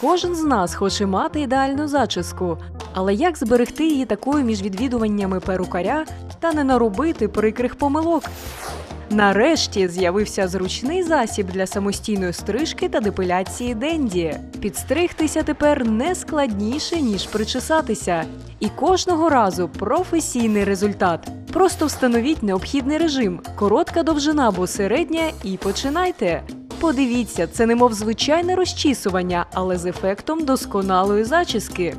Кожен з нас хоче мати ідеальну зачіску, але як зберегти її такою між відвідуваннями перукаря та не наробити прикрих помилок? Нарешті з'явився зручний засіб для самостійної стрижки та депиляції Денді. Підстригтися тепер не складніше, ніж причесатися. І кожного разу професійний результат. Просто встановіть необхідний режим, коротка довжина або середня, і починайте. Подивіться, це немов звичайне розчісування, але з ефектом досконалої зачіски.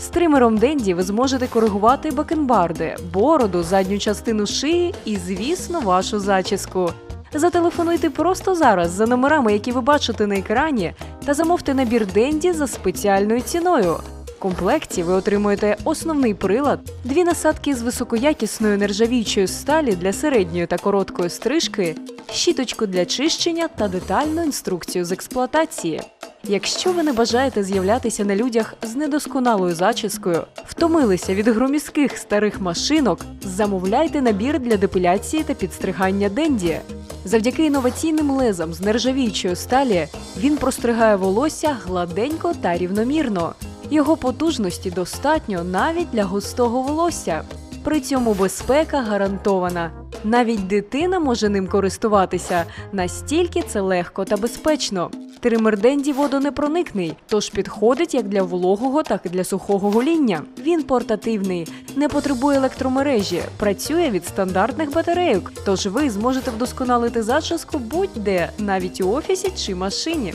З тримером Денді ви зможете коригувати бакенбарди, бороду, задню частину шиї і, звісно, вашу зачіску. Зателефонуйте просто зараз за номерами, які ви бачите на екрані, та замовте набір Денді за спеціальною ціною. Комплекті ви отримуєте основний прилад, дві насадки з високоякісної нержавіючої сталі для середньої та короткої стрижки, щіточку для чищення та детальну інструкцію з експлуатації. Якщо ви не бажаєте з'являтися на людях з недосконалою зачіскою, втомилися від громіських старих машинок, замовляйте набір для депиляції та підстригання Денді. Завдяки інноваційним лезам з нержавіючої сталі він простригає волосся гладенько та рівномірно. Його потужності достатньо навіть для густого волосся. При цьому безпека гарантована. Навіть дитина може ним користуватися, настільки це легко та безпечно. Тример Денді водонепроникний, тож підходить як для вологого, так і для сухого гоління. Він портативний, не потребує електромережі, працює від стандартних батарейок, тож ви зможете вдосконалити зачіску будь-де, навіть у офісі чи машині.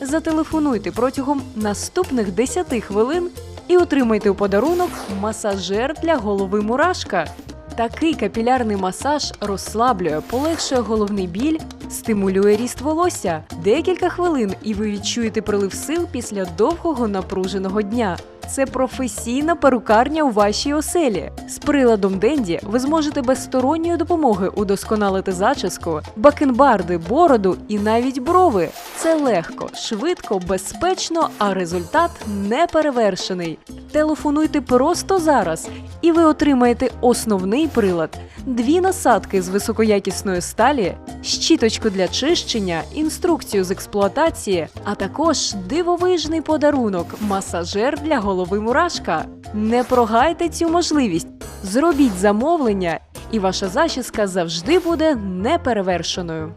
Зателефонуйте протягом наступних 10 хвилин і отримайте у подарунок масажер для голови мурашка. Такий капілярний масаж розслаблює, полегшує головний біль, стимулює ріст волосся. Декілька хвилин, і ви відчуєте прилив сил після довгого напруженого дня. Це професійна перукарня у вашій оселі. З приладом Денді ви зможете без сторонньої допомоги удосконалити зачіску, бакенбарди, бороду і навіть брови. Це легко, швидко, безпечно, а результат неперевершений. Телефонуйте просто зараз, і ви отримаєте основний прилад, дві насадки з високоякісної сталі, щіточку для чищення, інструкцію з експлуатації, а також дивовижний подарунок масажер для голови мурашка. Не прогайте цю можливість. Зробіть замовлення, і ваша зачіска завжди буде неперевершеною.